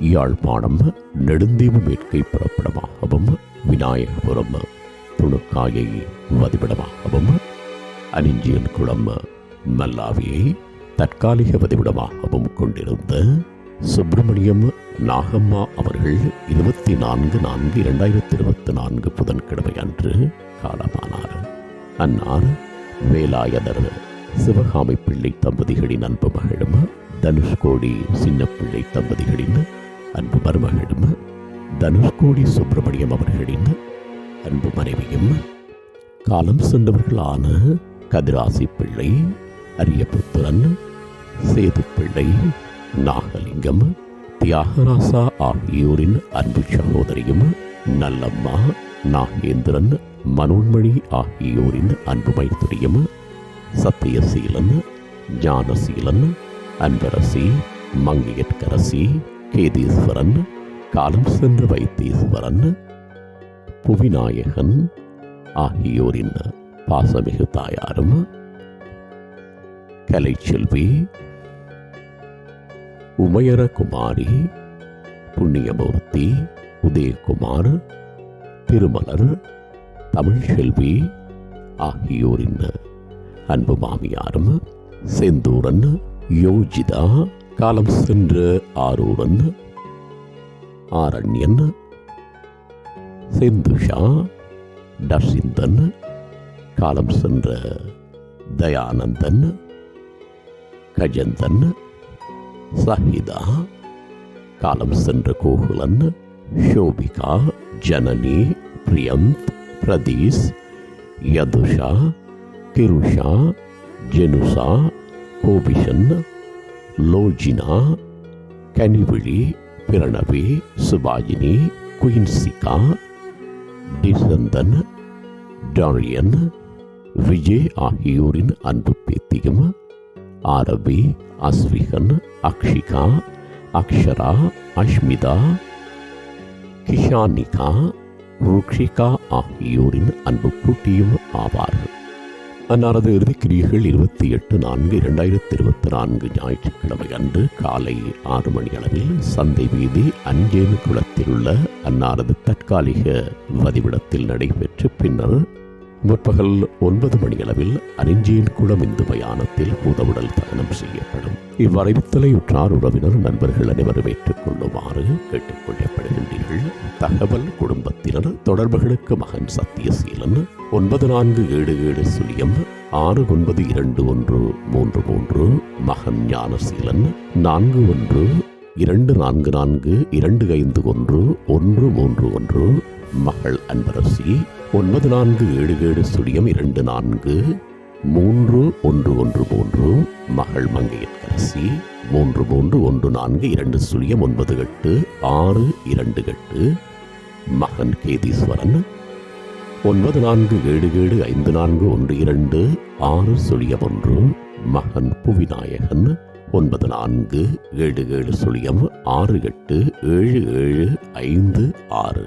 யாழ்ப்பாணம் நெடுந்தீவு மேற்கை புறப்படமாகவும் விநாயகபுரம் துணுக்காயை வதிவிடமாகவும் அனிஞ்சியன் குளம் மல்லாவியை தற்காலிக வதிவிடமாகவும் கொண்டிருந்த சுப்பிரமணியம் நாகம்மா அவர்கள் இருபத்தி நான்கு நான்கு இரண்டாயிரத்தி இருபத்தி நான்கு புதன்கிழமை அன்று காலமானார். அன்னார் வேலாயதர் சிவகாமி பிள்ளை தம்பதிகளின் அன்பு மகளும் தனுஷ்கோடி சின்னப்பிள்ளை தம்பதிகளின் அன்பு மருமகளும் தனுஷ்கோடி சுப்பிரமணியம் அவர்களின் அன்பு மனைவியும் காலம் சென்றவர்களான கதிராசி பிள்ளை அரியபுத்திரன் சேது பிள்ளை நாகலிங்கம் தியாகராசா ஆகியோரின் அன்பு சகோதரியும் நல்லம்மா நாகேந்திரன் மனோன்மணி ஆகியோரின் அன்பு மைத்திரியும் சத்தியசீலன் ஞானசீலன் அன்பரசி மங்கையற்கரசி கேதீஸ்வரன் காலம் சென்ற வைத்தீஸ்வரன் புவிநாயகன் ஆகியோரின் பாசமிகு தாயாரும் கலைச்செல்வி உமையரகுமாரி புண்ணியமூர்த்தி உதயகுமார் திருமலர் தமிழ்செல்வி ஆகியோரின் அன்பு மாமியாரும் செந்தூரன் யோஜிதா காலம் சென்ற ஆரூரன் ஆரண்யன் சிந்துஷா டர்சிந்தன் காலம் சென்ற தயானந்தன் கஜந்தன் சஹிதா காலம் சென்ற கோகுலன் ஷோபிகா ஜனனி பிரியந்த் பிரதீஷ் யதுஷா கிருஷா ஜெனுஷா கோபிஷன் லோஜினா கனிவிழி பிரணவி சுபாஜினி குயின்சிகா டிசந்தன் டாரியன் விஜய் ஆகியோரின் அன்பு பேத்தியும் ஆரவி அஸ்விகன் அக்ஷிகா அக்ஷரா அஷ்மிதா கிஷானிகா ருக்ஷிகா ஆகியோரின் அன்பு குட்டியும் ஆவார்கள். அன்னாரது இறுதிக்கிரியர்கள் இருபத்தி எட்டு நான்கு இரண்டாயிரத்தி இருபத்தி நான்கு ஞாயிற்றுக்கிழமை அன்று காலை ஆறு மணி அளவில் சந்தை வீதி அஞ்சேனு குளத்தில் உள்ள அன்னாரது தற்காலிக வதிவிடத்தில் நடைபெற்று பின்னர் முற்பகல் ஒன்பது மணியளவில் அரிஞ்சேன் குளம் இந்து மயானத்தில் பூதவுடல் தகனம் செய்யப்படும். இவ்வறிவித்தலை உற்றார் உறவினர் நண்பர்கள் அனைவரும் ஏற்றுக்கொள்ளுமாறு கேட்டுக்கொள்ளப்படுகின்றீர்கள். தகவல் குடும்பத்தினர் தொடர்புகளுக்கு மகன் சத்தியசீலன் ஒன்பது நான்கு ஏழு ஏழு சுழியம் ஆறு ஒன்பது இரண்டு ஒன்று மூன்று மூன்று மகன் ஞானசீலன் நான்கு ஒன்று இரண்டு நான்கு நான்கு இரண்டு ஐந்து ஒன்று ஒன்று மூன்று ஒன்று மகள் அன்பரசி ஒன்பது நான்கு ஏழு ஏழு சுழியம் இரண்டு நான்கு மூன்று ஒன்று ஒன்று மூன்று மகள் மங்கையரசி மூன்று மூன்று ஒன்று நான்கு இரண்டு சுழியம் ஒன்பது எட்டு ஆறு இரண்டு எட்டு மகன் கேதீஸ்வரன் ஒன்பது நான்கு ஏழு ஏழு ஐந்து நான்கு ஒன்று இரண்டு ஆறு சுழியம் ஒன்று மகன் புவிநாயகன் ஒன்பது நான்கு ஏழு ஏழு சுழியம் ஆறு எட்டு ஏழு ஏழு ஐந்து ஆறு.